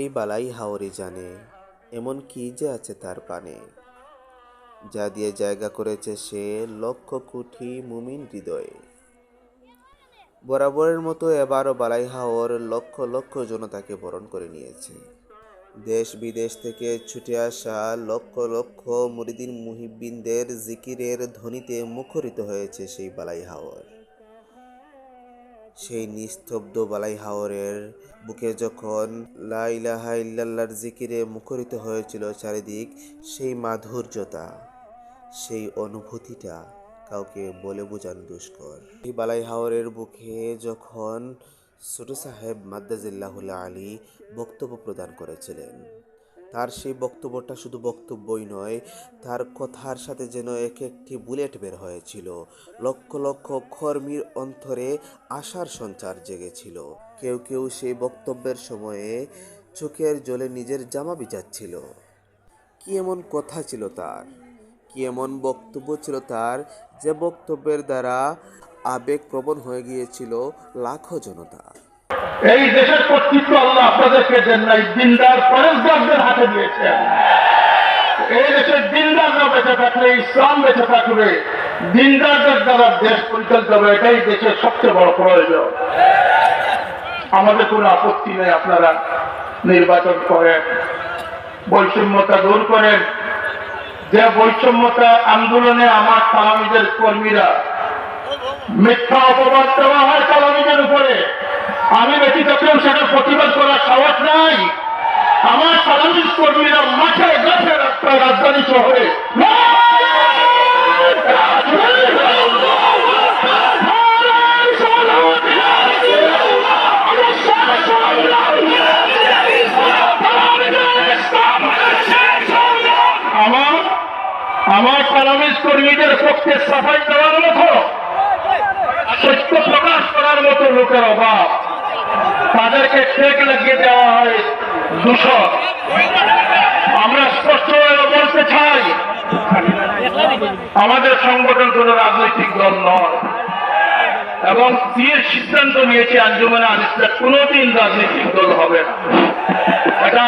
এই বালাই হাওরে জানে, এমন কি যে আছে তার পানে যা দিয়ে জায়গা করেছে সে লক্ষ কোটি মুমিন হৃদয়ে। বরাবরের মতো এবারও বালাই হাওর লক্ষ লক্ষ জনতাকে বরণ করে নিয়েছে। দেশ বিদেশ থেকে ছুটে আসা লক্ষ লক্ষ মুরিদিন মুহিব্বিনদের জিকিরের ধ্বনিতে মুখরিত হয়েছে সেই বালাই হাওর। সেই নিস্তব্ধ বালাই হাওরের বুকে যখন লা ইলাহা ইল্লাল্লাহর জিকিরে মুখরিত হয়েছিল চারিদিক, সেই মাধুর্যতা, সেই অনুভূতিটা কাউকে বলে বোঝানো দুষ্কর। এই বালাই হাওরের বুকে যখন ছোট সাহেব মাদ্দাজিল্লাহুল আলী বক্তব্য প্রদান করেছিলেন তার সেই বক্তব্যটা শুধু বক্তব্যই নয়, তার কথার সাথে যেন এক একটি বুলেট বের হয়েছিল। লক্ষ লক্ষ কর্মীর অন্তরে আশার সঞ্চার জেগেছিল। কেউ কেউ সেই বক্তব্যের সময়ে চোখের জলে নিজের জামা ভিজাচ্ছিল কি এমন কথা ছিল তার? কি এমন বক্তব্য ছিল তার যে বক্তব্যের দ্বারা আবেগপ্রবণ হয়ে গিয়েছিল লাখো জনতা? এই দেশের কর্তৃত্ব আল্লাহ আপনাদেরকে দেন নাই, দিনদার ফরেজদারদের হাতে দিয়েছেন। এই দেশের দিনদাররা বেঁচে থাকলে, ইসলাম বেঁচে থাকবে দিনদারদের দ্বারা দেশ পরিচালিত হবে, এটাই দেশের সবচেয়ে বড় প্রয়োজন। আমাদের কোনো আপত্তি নেই, আপনারা নির্বাচন করেন, বৈষম্যতা দূর করেন। যে বৈষম্যতা আন্দোলনে আমার তালামিদের কর্মীরা মিথ্যা অপবাদ দেওয়া হয় তালামিদের উপরে আমি ব্যতীত কেউ সেটা প্রতিবাদ করার সাহস নাই, আমার তালামিজ কর্মীরা মাঠে, গাছে, রাস্তায় রাজধানী শহরে। আমার আমার তালামিজ কর্মীদের পক্ষে সাফাই দেওয়ার মতো সত্য প্রকাশ করার মতো লোকের অভাব। তাদেরকে টেক লাগিয়ে দেওয়া হয় দূষক আমরা স্পষ্টভাবে বলতে চাই, আমাদের সংগঠন কোন রাজনৈতিক দল নয়। এবং তীর সিদ্ধান্ত নিয়েছে আঞ্জুমানা আনিসটা, কোনোদিন রাজনৈতিক দল হবে না। এটা